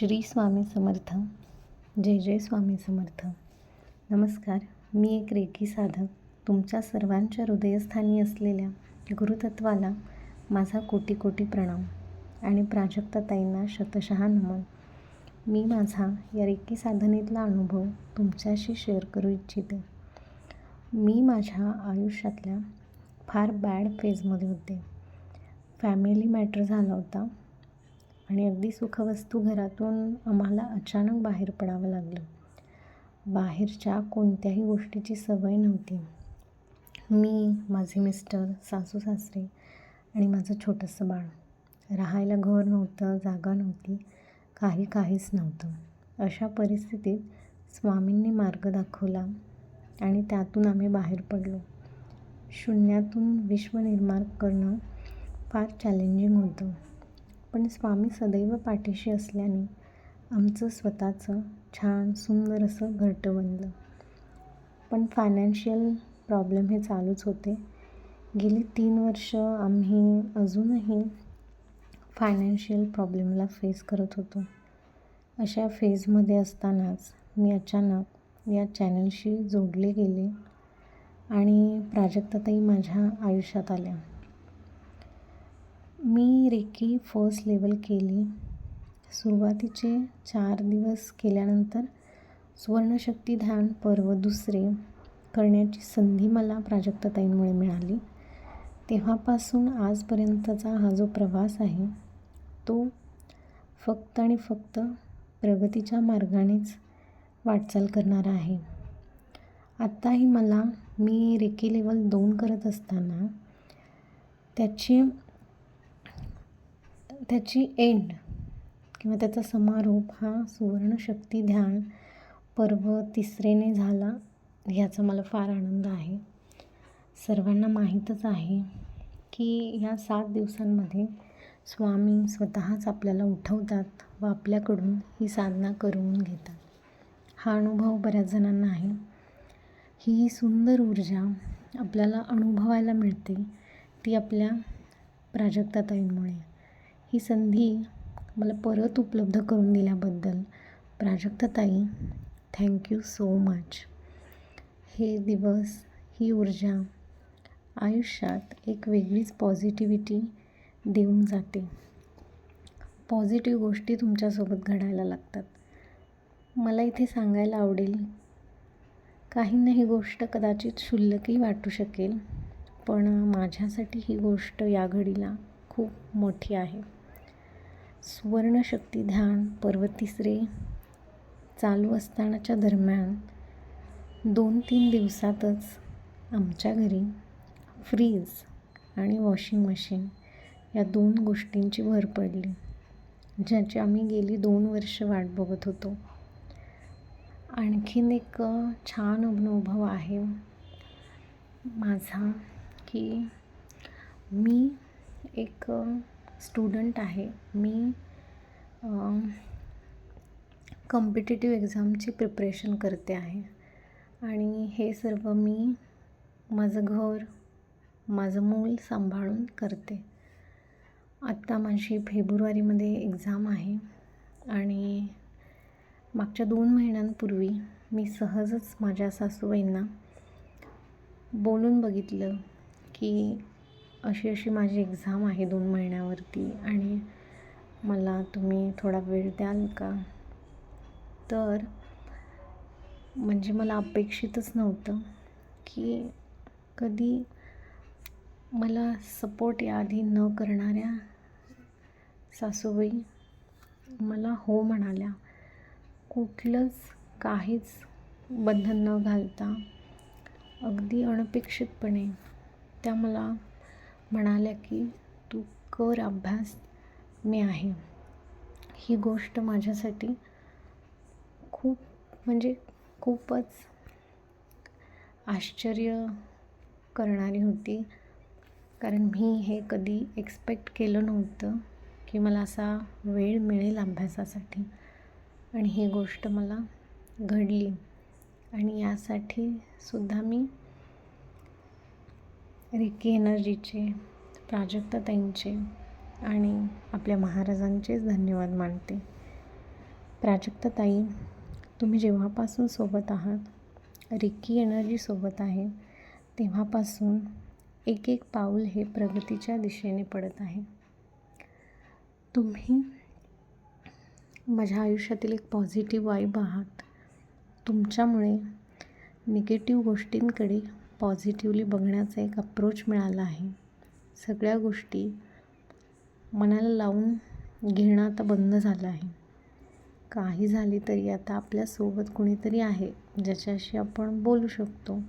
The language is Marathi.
श्री स्वामी समर्थ. जय जय स्वामी समर्थ. नमस्कार मी एक रेखी साधक. तुमच्या सर्वांच्या हृदयस्थानी असलेल्या गुरुतत्वाला माझा कोटी कोटी प्रणाम आणि प्राजक्तताईंना शतशः नमन. मी माझा या रेखी साधनेतला अनुभव तुमच्याशी शेअर करू इच्छिते. मी माझ्या आयुष्यातल्या फार बॅड फेजमध्ये होते. फॅमिली मॅटर झाला होता. आणि अगदी सुखवस्तू घरातून आम्हाला अचानक बाहेर पडावं लागलं. बाहेरच्या कोणत्याही गोष्टीची सवय नव्हती. मी माझे मिस्टर सासू सासरे आणि माझं छोटंसं बाळ. राहायला घर नव्हतं जागा नव्हती काही काहीच नव्हतं. अशा परिस्थितीत स्वामींनी मार्ग दाखवला आणि त्यातून आम्ही बाहेर पडलो. शून्यातून विश्व निर्माण करणं फार चॅलेंजिंग होतं. पण स्वामी सदैव पाठीशी असल्याने आमचं स्वतःचं छान सुंदर असं घरटं बनलं. पण फायनान्शियल प्रॉब्लेम हे चालूच होते. गेली तीन वर्ष आम्ही अजूनही फायनान्शियल प्रॉब्लेमला फेस करत होतो. अशा फेजमध्ये असतानाच मी अचानक या चॅनलशी जोडले गेले आणि प्राजक्ताताई माझ्या आयुष्यात आल्या. मी रेकी फर्स्ट लेवल केली. सुरुवातीचे चार दिवस केल्यानंतर सुवर्णशक्ती ध्यान पर्व दुसरे करण्याची संधी मला प्राजक्तताईंमुळे मिळाली. तेव्हापासून आजपर्यंतचा हा जो प्रवास आहे तो फक्त आणि फक्त प्रगतीच्या मार्गानेच वाटचाल करणारा आहे. आत्ताही मला मी रेकी लेवल दोन करत असताना त्याची त्याची एंड किंवा त्याचा समारोप हा सुवर्णशक्ती ध्यान पर्व तिसरेने झाला ह्याचा मला फार आनंद आहे. सर्वांना माहीतच आहे की ह्या सात दिवसांमध्ये स्वामी स्वतःच आपल्याला उठवतात व आपल्याकडून ही साधना करून घेतात. हा अनुभव बऱ्याच जणांना आहे. ही सुंदर ऊर्जा आपल्याला अनुभवायला मिळते ती आपल्या प्राजक्ताताईंमुळे. ही संधी मला परत उपलब्ध करून दिल्याबद्दल प्राजक्ताताई थँक्यू सो मच हे दिवस ही ऊर्जा आयुष्यात एक वेगळीच पॉझिटिव्हिटी देऊन जाते. पॉझिटिव्ह गोष्टी तुमच्यासोबत घडायला लागतात. मला इथे सांगायला आवडेल काही नाही गोष्ट कदाचित क्षुल्लकही वाटू शकेल पण माझ्यासाठी ही गोष्ट या घडीला खूप मोठी आहे. सुवर्णशक्ती ध्यान पर्व तिसरे चालू असतानाच्या दरम्यान दोन तीन दिवसातच आमच्या घरी फ्रीज आणि वॉशिंग मशीन या दोन गोष्टींची भर पडली ज्याची आम्ही गेली दोन वर्ष वाट बघत होतो. आणखीन एक छान अनुभव आहे माझा की मी एक स्टुडंट आहे. मी कॉम्पिटेटिव्ह एक्झामची प्रिपरेशन करते आहे. आणि हे सर्व मी माझं घर माझं मूल सांभाळून करते. आत्ता माझी फेब्रुवारीमध्ये एक्झाम आहे. आणि मागच्या दोन महिन्यांपूर्वी मी सहजच माझ्या सासूबाईंना बोलून बघितलं की अशी अशी माझी एक्झाम आहे दोन महिन्यावरती. आणि मला तुम्ही थोडा वेळ द्याल का? तर म्हणजे मला अपेक्षितच नव्हतं की कधी मला सपोर्ट याआधी न करणाऱ्या सासूबाई मला हो म्हणाल्या. कुठलंच काहीच बंधन न घालता अगदी अनपेक्षितपणे त्या मला म्हणाल्या की तू कर अभ्यास मी आहे. ही गोष्ट माझ्यासाठी खूप म्हणजे खूपच आश्चर्य करणारी होती. कारण मी हे कधी एक्सपेक्ट केलं नव्हतं की मला असा वेळ मिळेल अभ्यासासाठी. आणि ही गोष्ट मला घडली. आणि यासाठी सुद्धा मी रिकी एनर्जीचे प्राजक्ताताईंचे आणि आपल्या महाराजांचेच धन्यवाद मानते. प्राजक्ताताई तुम्ही जेव्हापासून सोबत आहात रिक्की एनर्जी सोबत आहे तेव्हापासून एक एक पाऊल हे प्रगतीच्या दिशेने पडत आहे. तुम्ही माझ्या आयुष्यातील एक पॉझिटिव्ह वाईब आहात. तुमच्यामुळे निगेटिव्ह गोष्टींकडे पॉझिटिव्हली बघण्याचा एक अप्रोच मिळाला आहे. सगळ्या गोष्टी मनाला लावून घेणं आता बंद झालं आहे. काही झाले तरी आता आपल्यासोबत कुणीतरी आहे ज्याच्याशी आपण बोलू शकतो.